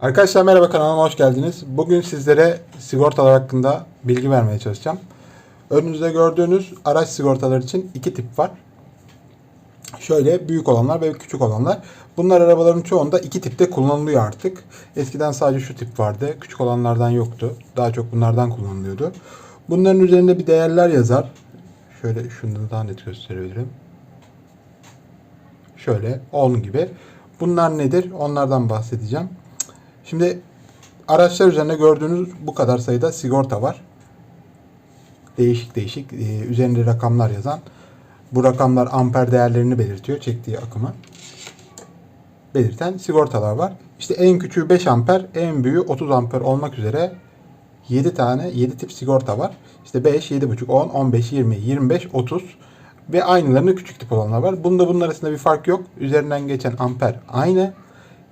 Arkadaşlar merhaba kanalıma hoş geldiniz. Bugün sizlere sigortalar hakkında bilgi vermeye çalışacağım. Önünüzde gördüğünüz araç sigortalar için iki tip var. Şöyle büyük olanlar ve küçük olanlar. Bunlar arabaların çoğunda iki tipte kullanılıyor artık. Eskiden sadece şu tip vardı. Küçük olanlardan yoktu. Daha çok bunlardan kullanılıyordu. Bunların üzerinde bir değerler yazar. Şöyle şunu daha net gösterebilirim. Şöyle 10 gibi. Bunlar nedir? Onlardan bahsedeceğim. Şimdi araçlar üzerinde gördüğünüz bu kadar sayıda sigorta var. Değişik değişik e, üzerinde rakamlar yazan. Bu rakamlar amper değerlerini belirtiyor. Çektiği akımı belirten sigortalar var. İşte en küçüğü 5 amper, en büyüğü 30 amper olmak üzere 7 tane 7 tip sigorta var. İşte 5, 7,5, 10, 15, 20, 25, 30 ve aynılarında küçük tip olanlar var. Bunda bunun arasında bir fark yok. Üzerinden geçen amper aynı.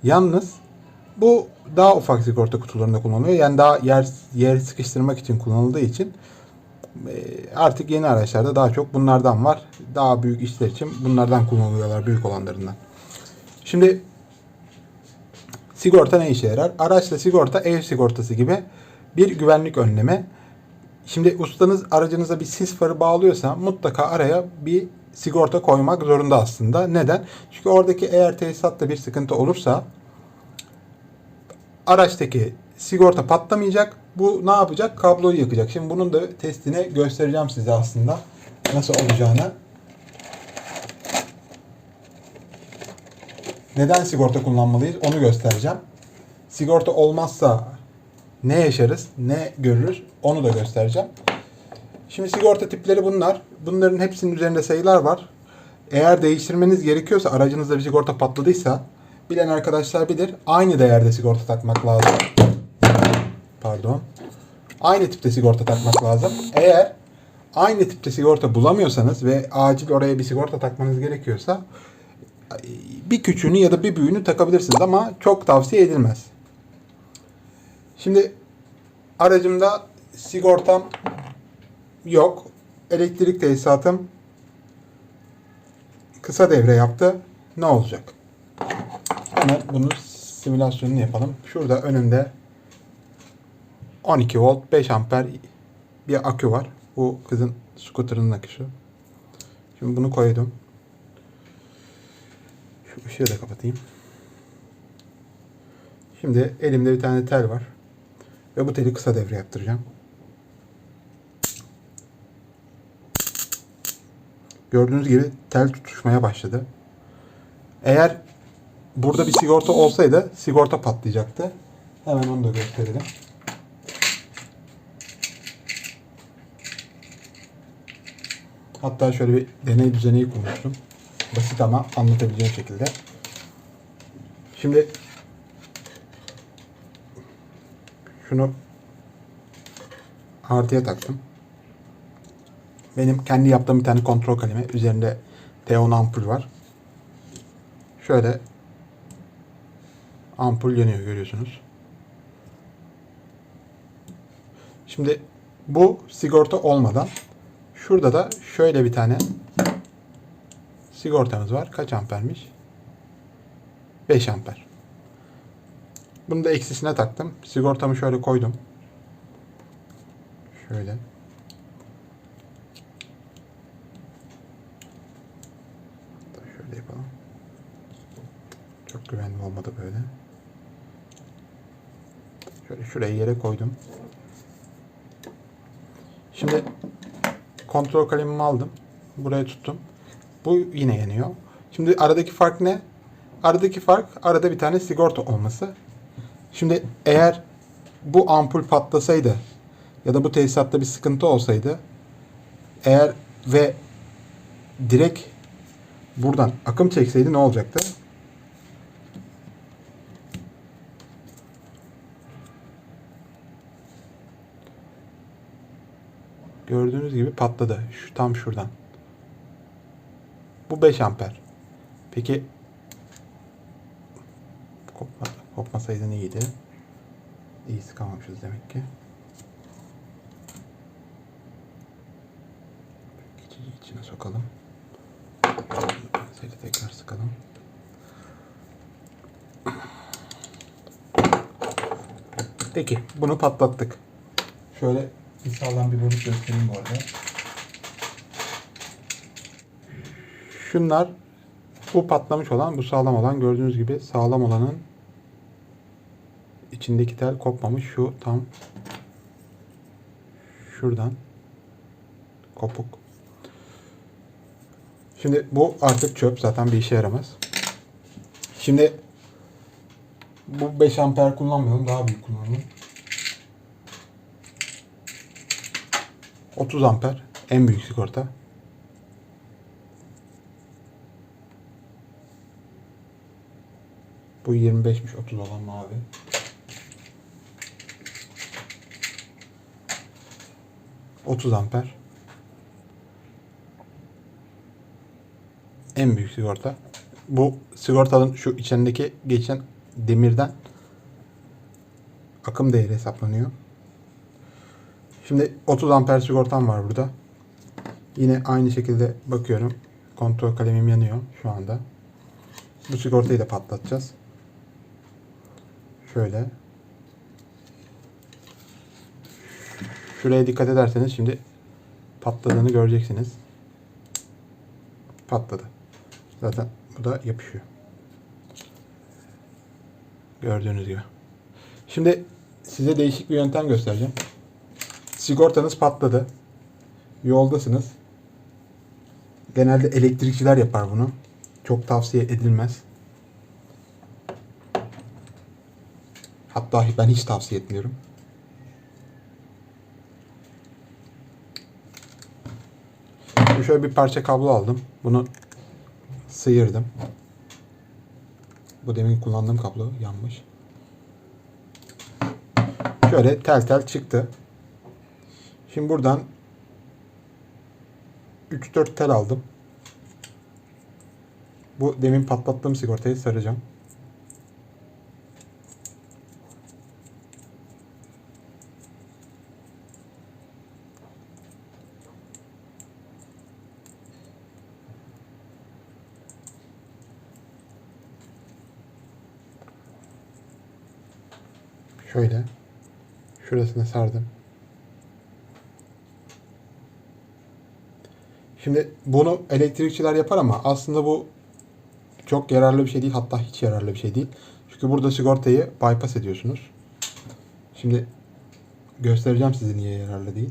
Yalnız bu daha ufak sigorta kutularında kullanılıyor. Yani daha yer yer sıkıştırmak için kullanıldığı için e, artık yeni araçlarda daha çok bunlardan var. Daha büyük işler için bunlardan kullanılıyorlar büyük olanlarından. Şimdi sigorta ne işe yarar? Araçla sigorta ev sigortası gibi bir güvenlik önleme. Şimdi ustanız aracınıza bir sis farı bağlıyorsa mutlaka araya bir sigorta koymak zorunda aslında. Neden? Çünkü oradaki eğer tesisatta bir sıkıntı olursa araçtaki sigorta patlamayacak. Bu ne yapacak? Kabloyu yakacak. Şimdi bunun da testini göstereceğim size aslında. Nasıl olacağını. Neden sigorta kullanmalıyız? Onu göstereceğim. Sigorta olmazsa ne yaşarız, ne görürüz onu da göstereceğim. Şimdi sigorta tipleri bunlar. Bunların hepsinin üzerinde sayılar var. Eğer değiştirmeniz gerekiyorsa aracınızda bir sigorta patladıysa bilen arkadaşlar bilir. Aynı değerde sigorta takmak lazım. Pardon. Aynı tipte sigorta takmak lazım. Eğer aynı tipte sigorta bulamıyorsanız ve acil oraya bir sigorta takmanız gerekiyorsa bir küçüğünü ya da bir büyüğünü takabilirsiniz ama çok tavsiye edilmez. Şimdi aracımda sigortam yok. Elektrik tesisatım kısa devre yaptı. Ne olacak? Hemen bunun simülasyonunu yapalım. Şurada önümde 12 volt 5 amper bir akü var. Bu kızın scooter'ının aküsü. Şimdi bunu koydum. Şu ışığı da kapatayım. Şimdi elimde bir tane tel var. Ve bu teli kısa devre yaptıracağım. Gördüğünüz gibi tel tutuşmaya başladı. Eğer burada bir sigorta olsaydı sigorta patlayacaktı. Hemen onu da gösterelim. Hatta şöyle bir deney düzeneyi kurmuştum. Basit ama anlatabileceğim şekilde. Şimdi şunu artıya taktım. Benim kendi yaptığım bir tane kontrol kalemi. Üzerinde T10 ampul var. Şöyle ampul yanıyor görüyorsunuz. Şimdi bu sigorta olmadan şurada da şöyle bir tane sigortamız var. Kaç ampermiş? 5 amper. Bunu da eksisine taktım. Sigortamı şöyle koydum. Şöyle. Şöyle yapalım. Çok güvenli olmadı böyle. Şöyle şuraya yere koydum. Şimdi kontrol kalemimi aldım. Buraya tuttum. Bu yine yanıyor. Şimdi aradaki fark ne? Aradaki fark arada bir tane sigorta olması. Şimdi eğer bu ampul patlasaydı ya da bu tesisatta bir sıkıntı olsaydı eğer ve direkt buradan akım çekseydi ne olacaktı? Gördüğünüz gibi patladı. Şu tam şuradan. Bu 5 amper. Peki kopma, kopmasaydı iyiydi. İyi sıkamamışız demek ki. Geçici içine sokalım. Penseyle tekrar sıkalım. Peki bunu patlattık. Şöyle bir sağlam bir boruş göstereyim bu arada. Şunlar bu patlamış olan, bu sağlam olan. Gördüğünüz gibi sağlam olanın içindeki tel kopmamış. Şu tam şuradan kopuk. Şimdi bu artık çöp. Zaten bir işe yaramaz. Şimdi bu 5 amper kullanmayalım. Daha büyük kullanalım. 30 amper. En büyük sigorta. Bu 25'miş 30 olan mavi. Otuz amper. En büyük sigorta. Bu sigortanın şu içindeki geçen demirden akım değeri hesaplanıyor. Şimdi 30 amper sigortam var burada. Yine aynı şekilde bakıyorum. Kontrol kalemim yanıyor şu anda. Bu sigortayı da patlatacağız. Şöyle. Şuraya dikkat ederseniz şimdi patladığını göreceksiniz. Patladı. Zaten bu da yapışıyor. Gördüğünüz gibi. Şimdi size değişik bir yöntem göstereceğim. Sigortanız patladı. Yoldasınız. Genelde elektrikçiler yapar bunu. Çok tavsiye edilmez. Hatta ben hiç tavsiye etmiyorum. Şimdi şöyle bir parça kablo aldım. Bunu sıyırdım. Bu demin kullandığım kablo yanmış. Şöyle tel tel çıktı. Şimdi buradan 3-4 tel aldım. Bu demin patlattığım sigortayı saracağım. Şöyle. Şurasına sardım. Şimdi bunu elektrikçiler yapar ama aslında bu çok yararlı bir şey değil. Hatta hiç yararlı bir şey değil. Çünkü burada sigortayı bypass ediyorsunuz. Şimdi göstereceğim size niye yararlı değil.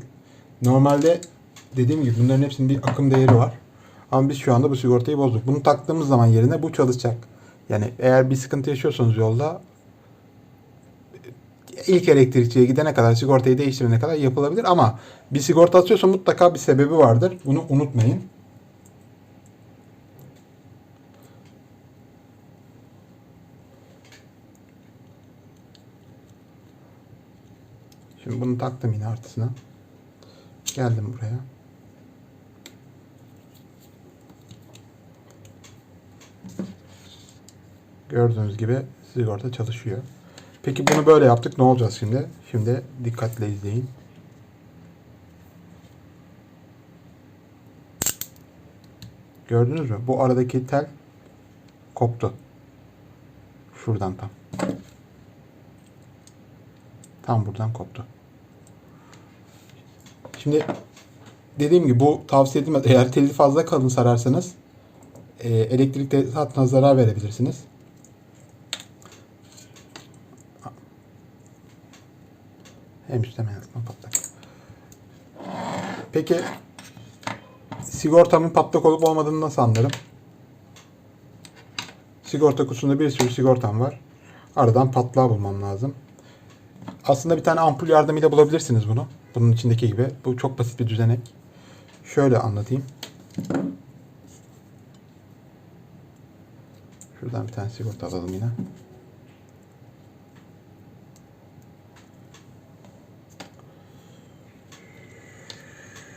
Normalde dediğim gibi bunların hepsinin bir akım değeri var. Ama biz şu anda bu sigortayı bozduk. Bunu taktığımız zaman yerine bu çalışacak. Yani eğer bir sıkıntı yaşıyorsanız yolda ilk elektrikçiye gidene kadar sigortayı değiştirene kadar yapılabilir ama bir sigorta atıyorsa mutlaka bir sebebi vardır. Bunu unutmayın. Şimdi bunu taktım yine artısına. Geldim buraya. Gördüğünüz gibi sigorta çalışıyor. Peki bunu böyle yaptık. Ne olacağız şimdi? Şimdi dikkatle izleyin. Gördünüz mü? Bu aradaki tel koptu. Şuradan tam. Tam buradan koptu. Şimdi dediğim gibi bu tavsiye edilmez. Eğer teli fazla kalın sararsanız e, elektrik tesisatına zarar verebilirsiniz. Hem üstte patlak. Peki sigortamın patlak olup olmadığını nasıl anlarım? Sigorta kutusunda bir sürü sigortam var. Aradan patlağı bulmam lazım. Aslında bir tane ampul yardımıyla bulabilirsiniz bunu. Bunun içindeki gibi. Bu çok basit bir düzenek. Şöyle anlatayım. Şuradan bir tane sigorta alalım yine.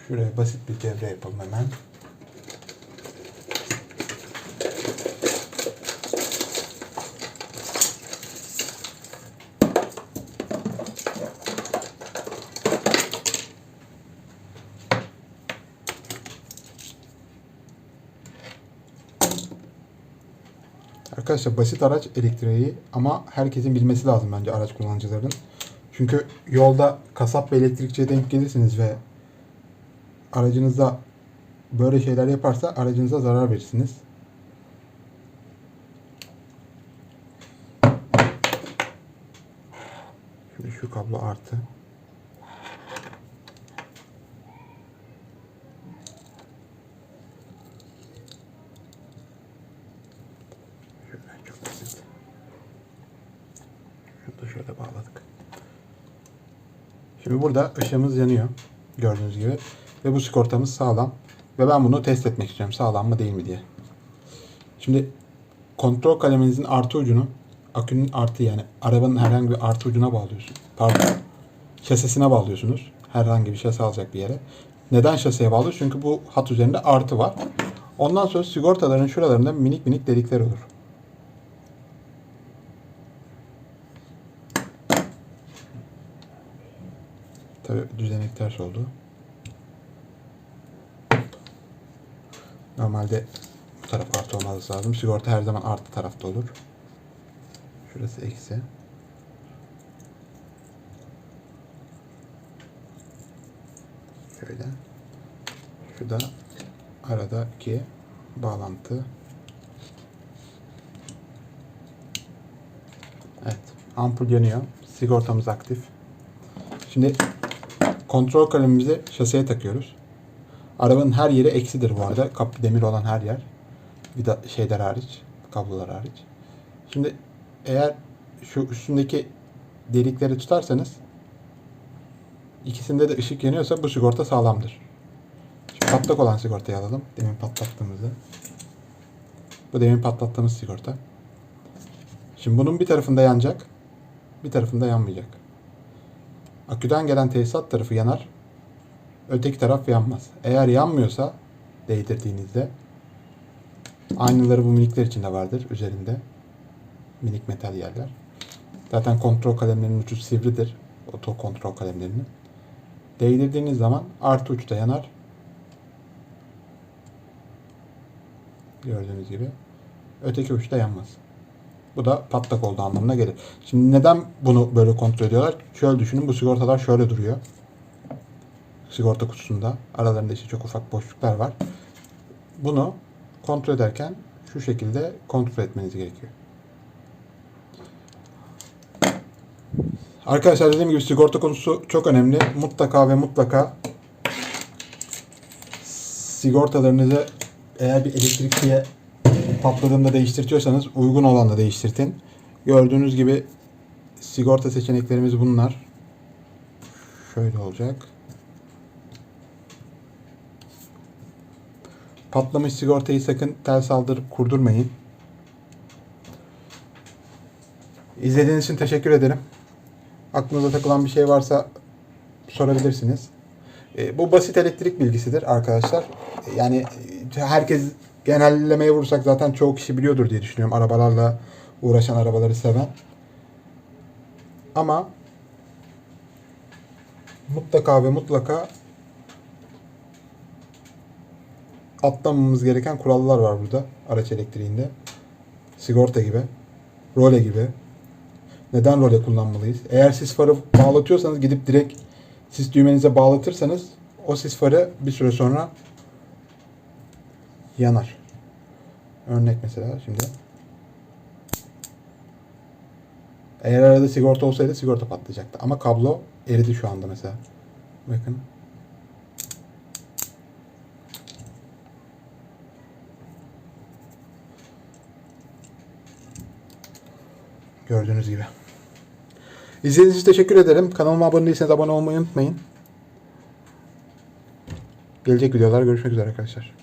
Şuraya basit bir devre yapalım hemen. Arkadaşlar basit araç elektriği ama herkesin bilmesi lazım bence araç kullanıcılarının. Çünkü yolda kasap ve elektrikçiye denk gelirsiniz ve aracınızda böyle şeyler yaparsa aracınıza zarar verirsiniz. Şimdi şu kablo artı. Şunu da şöyle bağladık. Şimdi burada ışığımız yanıyor. Gördüğünüz gibi. Ve bu sigortamız sağlam. Ve ben bunu test etmek istiyorum. Sağlam mı değil mi diye. Şimdi kontrol kaleminizin artı ucunu akünün artı yani arabanın herhangi bir artı ucuna bağlıyorsun. Pardon. Şasisine bağlıyorsunuz. Herhangi bir şase alacak bir yere. Neden şaseye bağlı? Çünkü bu hat üzerinde artı var. Ondan sonra sigortaların şuralarında minik minik delikler olur. Tabi düzenek ters oldu. Normalde bu taraf artı olması lazım. Sigorta her zaman artı tarafta olur. Şurası eksi. Şöyle. Şu da aradaki bağlantı. Evet. Ampul yanıyor. Sigortamız aktif. Şimdi kontrol kalemimizi şaseye takıyoruz. Arabanın her yeri eksidir bu arada. Kapı demir olan her yer. Bir de şeyler hariç. Kablolar hariç. Şimdi eğer şu üstündeki delikleri tutarsanız ikisinde de ışık yanıyorsa bu sigorta sağlamdır. Şimdi patlak olan sigortayı alalım. Demin patlattığımızı. Bu demin patlattığımız sigorta. Şimdi bunun bir tarafında yanacak. Bir tarafında yanmayacak. Aküden gelen tesisat tarafı yanar. Öteki taraf yanmaz. Eğer yanmıyorsa değdirdiğinizde aynaları bu minikler içinde vardır üzerinde. Minik metal yerler. Zaten kontrol kalemlerinin ucu sivridir. Oto kontrol kalemlerinin. Değdirdiğiniz zaman artı uçta yanar. Gördüğünüz gibi. Öteki uçta yanmaz. Bu da patlak olduğu anlamına gelir. Şimdi neden bunu böyle kontrol ediyorlar? Şöyle düşünün bu sigortalar şöyle duruyor. Sigorta kutusunda. Aralarında işte çok ufak boşluklar var. Bunu kontrol ederken şu şekilde kontrol etmeniz gerekiyor. Arkadaşlar dediğim gibi sigorta konusu çok önemli. Mutlaka ve mutlaka sigortalarınızı eğer bir elektrikçiye patladığında değiştirtiyorsanız uygun olanla değiştirtin. Gördüğünüz gibi sigorta seçeneklerimiz bunlar. Şöyle olacak. Patlamış sigortayı sakın tel saldırıp kurdurmayın. İzlediğiniz için teşekkür ederim. Aklınıza takılan bir şey varsa sorabilirsiniz. E, bu basit elektrik bilgisidir arkadaşlar. E, Yani e, herkes genellemeye vurursak zaten çoğu kişi biliyordur diye düşünüyorum. Arabalarla uğraşan, arabaları seven. Ama mutlaka ve mutlaka atlamamamız gereken kurallar var burada araç elektriğinde. Sigorta gibi, role gibi. Neden role kullanmalıyız? Eğer sis farı bağlatıyorsanız gidip direkt sis düğmenize bağlatırsanız o sis farı bir süre sonra yanar. Örnek mesela şimdi. Eğer arada sigorta olsaydı sigorta patlayacaktı. Ama kablo eridi şu anda mesela. Bakın. Gördüğünüz gibi. İzlediğiniz için teşekkür ederim. Kanalıma abone değilseniz abone olmayı unutmayın. Gelecek videolar görüşmek üzere arkadaşlar.